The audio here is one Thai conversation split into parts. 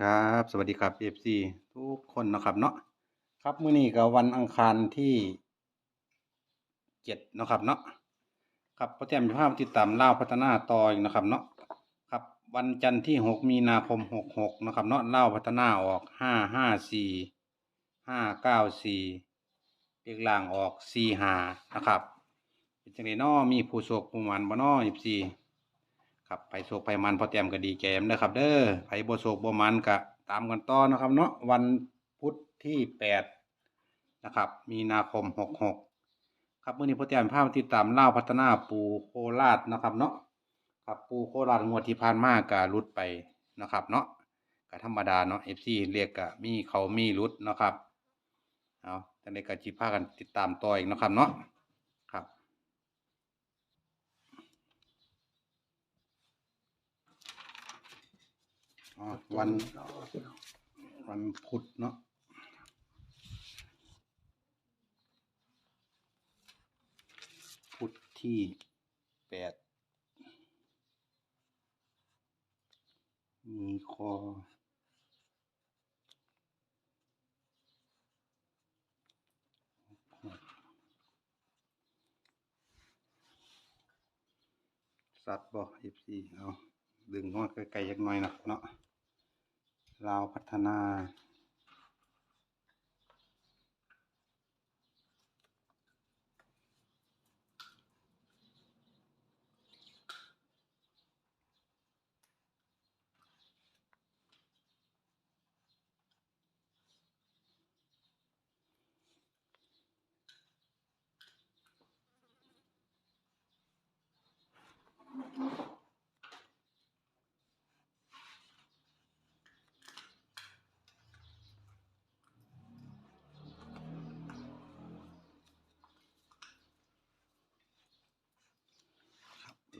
ครับ สวัสดีครับ FC ทุกคนนะครับเนาะครับมื้อนี้ก็วันอังคารที่เจ็ดนะครับเนาะครับพ่อแต้มจะพาติดตามเล่าพัฒนาต่ออีกนะครับเนาะครับวันจันทร์ที่หกมีนาคมหกหกนะครับเนาะเล่าพัฒนาออกห้าห้าสี่ห้าเก้าสี่เลขล่างออกสี่หานะครับเป็นจังไดเนาะมีผู้โชคผู้หมันบ่เนาะ FC ครับไปโศกไปมันพอเตรียมก็ดีแกมนะครับ เด้อไปบ่โศกบ่มันก็ตามกันต่อนะครับ เนาะวันพุธที่แปดนะครับ มีนาคมหกหกครับมื้อนี้พอเตรียมภาพติดตามเล่าพัฒนาปูโคราชนะครับเนาะครับปูโคราชงวดที่ผ่านมาก็รุดไปนะครับเนาะก็ธรรมดาเนาะ FC เรียกก็มีเขามีรุดนะครับเอาจังได๋ก็สิพากันติดตามต่ออีกนะครับเนาะครับ อ๋อวัน วันพุธเนาะพุธที่แปดมีคอสัตว์บ่เอฟซีเอาดึงเข้ามาไกลๆจักหน่อยนะเนาะ ลาวพัฒนา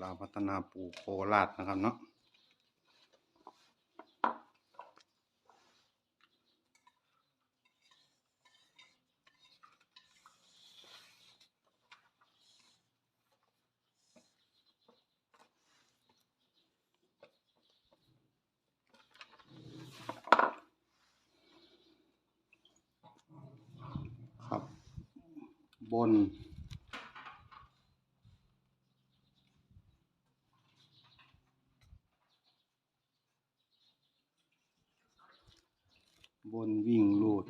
ลาวพัฒนาปูโคราชนะครับเนาะครับบน บนวิ่งลูด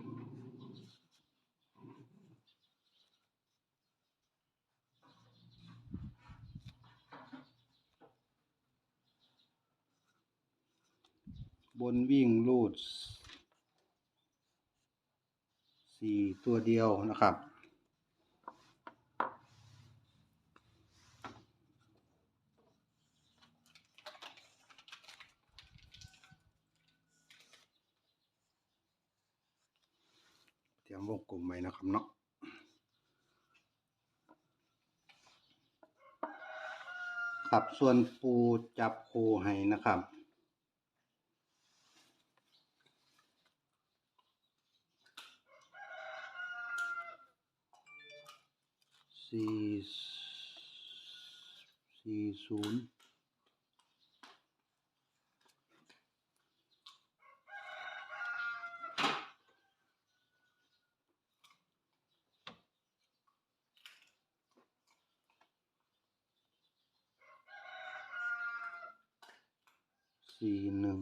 บนวิ่งลูดสี่ตัวเดียวนะครับเตรียมวงกลมไว้นะครับเนาะครับส่วนปูจับคูให้นะครับ สี่สี่ศูนย์สี่หนึ่ง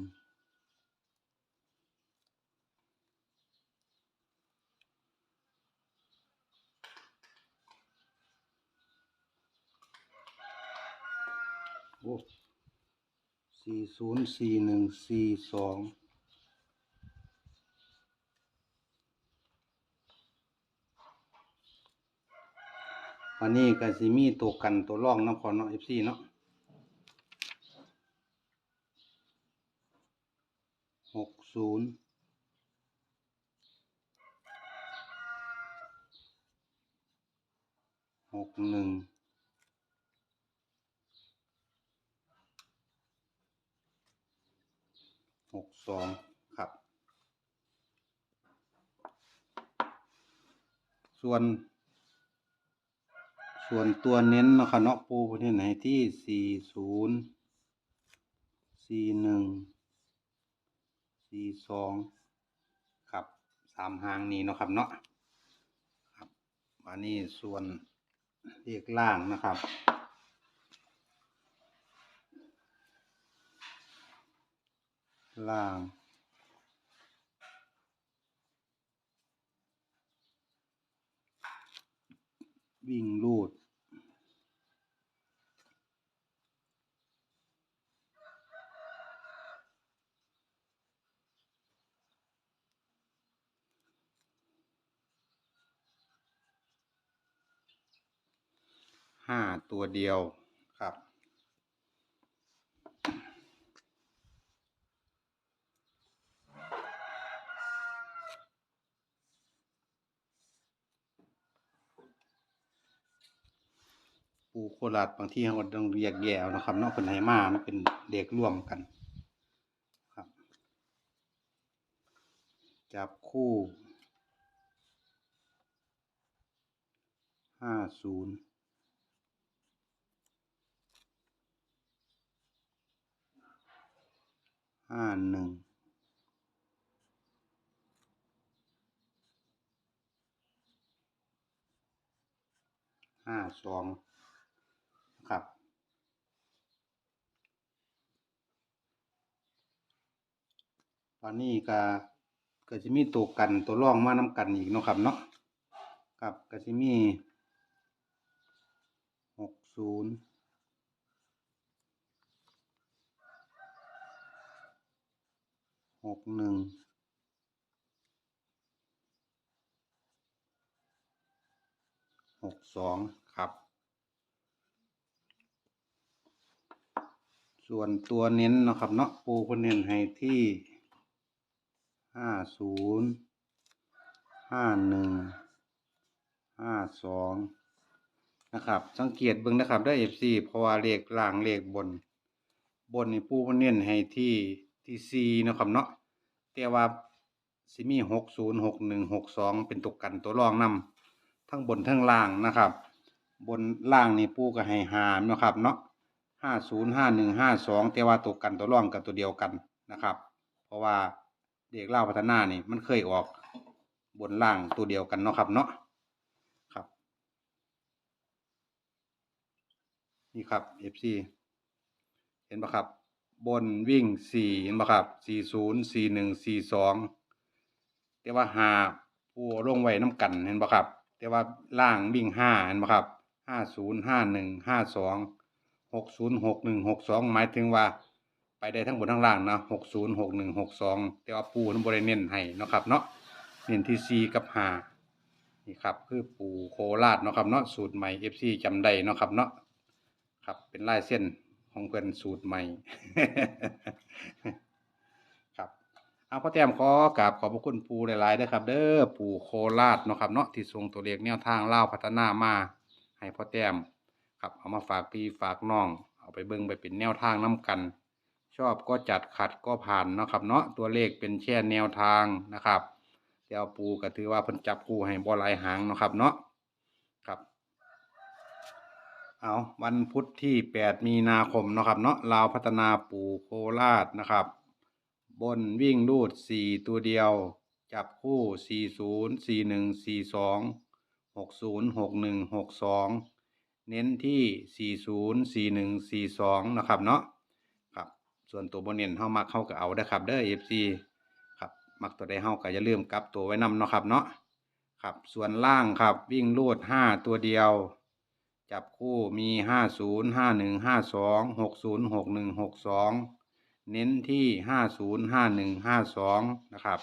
โอ้สี่ศูนย์สี่หนึ่งสี่สองวันนี้ก็สิมีตัวกันตัวร่องน้ำพอเนาะเอฟซีเนาะหกศูนย์หกหนึ่งหก สองครับ ส่วน ส่วนตัวเน้นนะค่ะเนาะปูประเทศไหนที่สี่ศูนย์สี่หนึ่งสี่สองครับสามหางนี้เนาะครับเนาะครับอันนี้ส่วนเลขล่างนะครับ ล่าง วิ่งลูด ห้าตัวเดียวครับ ปูโคราชบางที่เขาต้องเรียกแยกเอานะครับนอกเป็นไหมามันเป็นเด็กร่วมกันครับ จับคู่ห้าศูนย์ห้าหนึ่งห้าสอง ครับ ตอนนี้ก็ก็จะมีตัวกันตัวร่องมาน้ำกันอีกเนาะครับเนาะครับก็จะมีหกศูนย์หกหนึ่งหกสองครับ ส่วนตัวเน้นนะครับเนาะปูคนเน้นให้ที่ห้าศูนย์ห้าหนึ่งห้าสองนะครับ สังเกตเบิ่งนะครับได้เอฟซีเพราะว่าเลขล่างเลขบน บนนี่ปูคนเน้นให้ที่ที่ซีนะครับเนาะแต่ว่าสิมีหกศูนย์หกหนึ่งหกสองเป็นตัวกันตัวรองนำทั้งบนทั้งล่างนะครับ บนล่างนี่ปูก็ให้หามนะครับเนาะ ห้าศูนย์ห้าหนึ่งห้าสองแต่ว่าตัวกันตัวร่องกับตัวเดียวกันนะครับ เพราะว่าเด็กเล่าพัฒนานี่มันเคยออกบนล่างตัวเดียวกันเนาะครับเนาะครับ นี่ครับ FC เห็นปะครับ บนวิ่งสี่เห็นปะครับสี่ศูนย์สี่หนึ่งสี่สองแต่ว่าหาผู้ลงไว้น้ำกันเห็นปะครับ แต่ว่าล่างวิ่งห้าเห็นปะครับห้าศูนย์ห้าหนึ่งห้าสอง หกศูนย์หกหนึ่งหกสองหมายถึงว่า ไปได้ทั้งบนทั้งล่างนะหกศูนย์หกหนึ่งหกสองแต่ว่าปูนั้นบริเน้นให้เนาะครับเนาะเน้นที่ซีกับหานี่ครับคือปูโคราชเนาะครับเนาะสูตรใหม่เอฟซีจำได้เนาะครับเนาะครับเป็นลายเส้นของเพื่อนสูตรใหม่ ครับเอาพ่อแต้มขอกราบขอบพระคุณปูหลายๆด้วยครับ เด้อปูโคราชเนาะครับเนาะที่ทรงตัวเลขแนวทางเล่าพัฒนามาให้พ่อแต้ม ครับเอามาฝากพี่ฝากน้อง เอาไปเบิ่งไปเป็นแนวทางน้กัน ชอบก็จัดขัดก็ผ่านเนาะครับเนาะตัวเลขเป็นแค่แนวทางนะครับแต่เอาปูก็ถือว่าเพิ่นจับปูให้บ่หลายหางเนาะครับเนาะครับ เอาวันพุธที่ 8 มีนาคมเนาะครับเนาะลาวพัฒนาปูโคราชนะครับ บนวิ่งรูด 4 ตัวเดียว จับคู่ 40 41 42 60 61 62 เน้นที่ 40 41 42 นะครับเนาะครับส่วนตัวบนเน้นเฮามักเข้าก็เอาได้ครับเด้อ FC ครับมักตัวใดเฮาก็อย่าลืมกลับตัวไว้นำเนาะครับเนาะครับส่วนล่างครับวิ่งลูด 5 ตัวเดียว จับคู่มี 50 51 52 60 61 62 เน้นที่ 50 51 52 นะครับ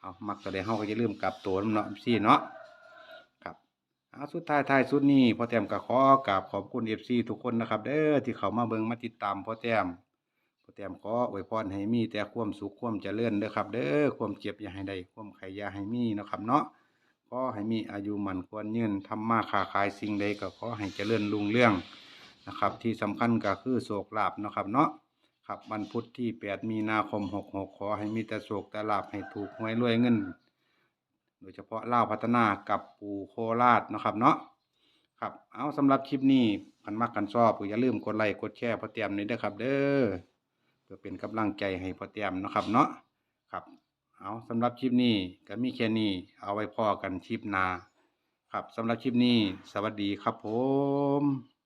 เอามักตัวใดเฮาก็อย่าลืมกลับตัวนำเนาะ FC เนาะ อาสุดท้ายท้ายสุดนี้พ่อแต้มก็ขอกราบขอบคุณเอฟซีทุกคนนะครับเด้อที่เขามาเบิ่งมาติดตามพ่อแต้มพ่อแต้มขออวยพรให้มีแต่ความสุขความเจริญเด้อครับ เด้อความเจ็บอย่าให้ได้ความไข้อย่าให้มีนะครับเนาะขอให้มีอายุมันควรยืนทำมาค้าขายสิ่งใดก็ขอให้เจริญรุ่งเรืองนะครับ ที่สำคัญก็คือโศกลาบนะครับเนาะครับวันพุธที่ 8 มีนาคม 66 ขอให้มีแต่โศกแต่ลาบให้ถูกหวยรวยเงิน โดยเฉพาะเล่าพัฒนากับปู่โคราชนะครับเนาะครับเอาสำหรับคลิปนี้พันมักกันชอบก็อย่าลืมกดไลค์กดแชร์พอเตรียมนี่เด้อครับ เด้อเพื่อเป็นกำลังใจให้พอเตรียมนะครับเนาะครับเอาสำหรับคลิปนี้ก็มีแค่นี้เอาไว้พอกันคลิปหน้าครับสำหรับคลิปนี้ สวัสดีครับผม